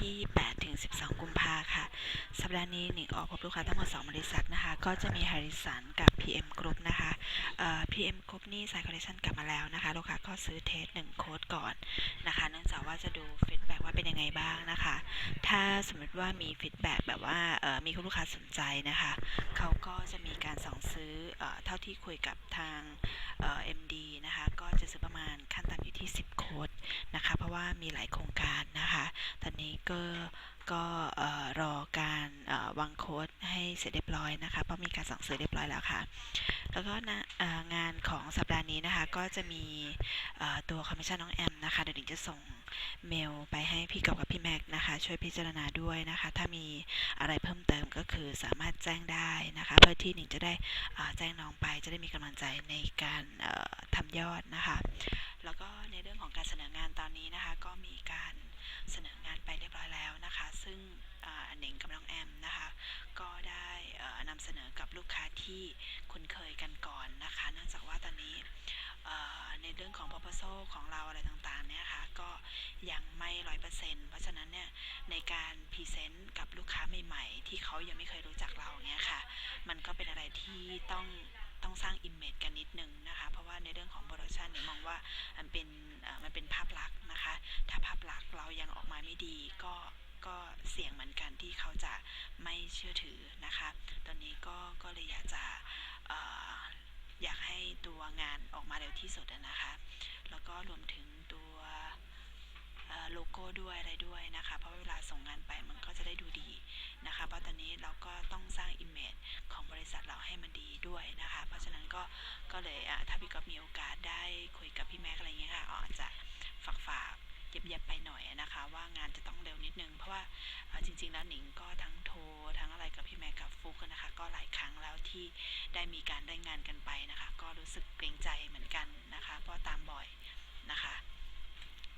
ที่ 8 ถึง 12 กุมภาค่ะ สัปดาห์นี้หนิงออกพบลูกค้าทั้งหมด 2 บริษัทนะคะ ก็จะมี Harrison กับ PM Group นะคะเอ่อ PM Group นี่สายคอลเลคชันกลับมาแล้วนะคะ ลูกค้าก็ซื้อเทส1โค้ดก่อนนะคะ เนื่องจากว่าจะดูฟีดแบ็กว่าเป็นยังไงบ้างนะคะ ถ้าสมมติว่ามีฟีดแบ็กแบบว่าเอ่อมีคุณลูกค้าสนใจนะคะ เขาก็จะมีการสั่งซื้อเอ่อเท่าที่คุยกับทางเอ่อ MD นะคะ ก็จะซื้อประมาณขั้นต่ำอยู่ที่ 10 โค้ดนะคะ เพราะว่ามีหลายโครงการนะคะ นี้ก็ก็รอการวางโค้ดให้เสร็จเรียบร้อยนะคะ เพราะมีการสั่งซื้อเรียบร้อยแล้วค่ะ แล้วก็นะงานของสัปดาห์นี้นะคะ ก็จะมีตัวคอมมิชชั่นน้องแอมนะคะ เดี๋ยวหนิงจะส่งเมลไปให้พี่กอบกับพี่แม็กซ์นะคะ ช่วยพิจารณาด้วยนะคะ ถ้ามีอะไรเพิ่มเติมก็คือสามารถแจ้งได้นะคะ เพื่อที่หนิงจะได้แจ้งน้องไป จะได้มีกำลังใจในการทำยอดนะคะ ที่คุ้นเคยกันก่อนนะคะ เนื่องจากว่าตอนนี้ในเรื่องของ proposal ของเราอะไรต่างๆเนี่ยค่ะก็ยังไม่ร้อยเปอร์เซ็นต์เพราะฉะนั้นเนี่ยในการพรีเซนต์กับลูกค้าใหม่ๆ ที่เขายังไม่เคยรู้จักเราเนี่ยค่ะ มันก็เป็นอะไรที่ต้องต้องสร้าง image กันนิดนึงนะคะ เพราะว่าในเรื่องของโปรดักชันเนี่ยมองว่ามันเป็นมันเป็นภาพลักษณ์นะคะ ถ้าภาพลักษณ์เรายังออกมาไม่ดีก็ก็เสี่ยงเหมือนกันที่เขาจะไม่เชื่อถือนะคะ ตอนนี้ก็ก็เลยอยากจะเอ่ออยากให้ตัวงานออกมาเร็วที่สุดอะนะคะ แล้วก็รวมถึงตัวเอ่อโลโก้ ด้วยอะไรด้วยนะคะ เพราะเวลาส่งงานไปมันก็จะได้ดูดีนะคะ เพราะตอนนี้เราก็ต้องสร้าง image ของบริษัทเราให้มันดีด้วยนะคะ เพราะฉะนั้นก็ก็เลยอะถ้าพี่ก๊อฟมีโอกาสได้คุยกับพี่แม็กอะไรเงี้ยค่ะอาจจะฝากฝากเย็บๆไปหน่อยนะคะ ว่างานจะต้องเร็วนิดนึง เพราะว่าจริงๆแล้วหนิงก็ทั้งโทรทั้งอะไรกับพี่แม็กกับฟุกนะคะ ก็หลายครั้งแล้วที่ได้มีการได้งานกันไปนะคะ ก็รู้สึกเกรงใจเหมือนกันนะคะ เพราะตามบ่อยนะคะ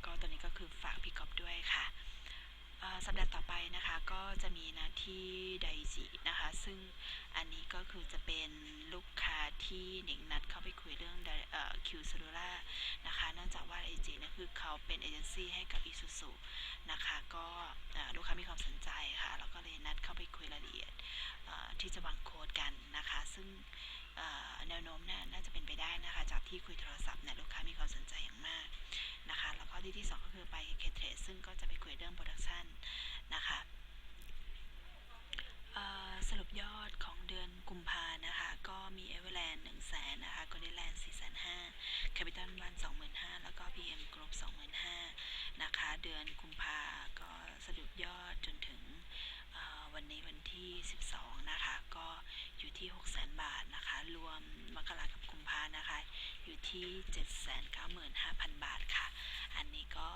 ก็ตอนนี้ก็คือฝากพี่ก๊อฟด้วยค่ะเอ่อสัป ดาห์ต่อไปนะคะก็จะมีนาที่ไดจินะคะ ซึ่งอันนี้ก็คือจะเป็นลูกค้าที่หนิงนัดเข้าไปคุยเรื่องเอ่อคิวเซลูล่านะคะ เนื่องจากว่าไดจิเนี่ยคือเขาเป็นเอเจนซี่ให้กับอิซูซุนะคะ ก็ลูกค้ามีความสนใจค่ะแล้วก็เลยนัดเข้าไปคุยรายละเอียดที่จะวางโค้ดกันนะคะ ซึ่งแนวโน้มน่าน่าจะเป็นไปได้นะคะ จากที่คุยโทรศัพท์เนี่ยลูกค้ามีความสน ดือนกุมภาก็สรุปยอดจนถึงวันนี้วันที่ 12 นะคะ ก็อยู่ที่ 6 0 0 0 0 0 บาทนะคะ รวมมกรากับกุมภานะคะ อยู่ที่ 795,000 บาทค่ะ อันนี้ก็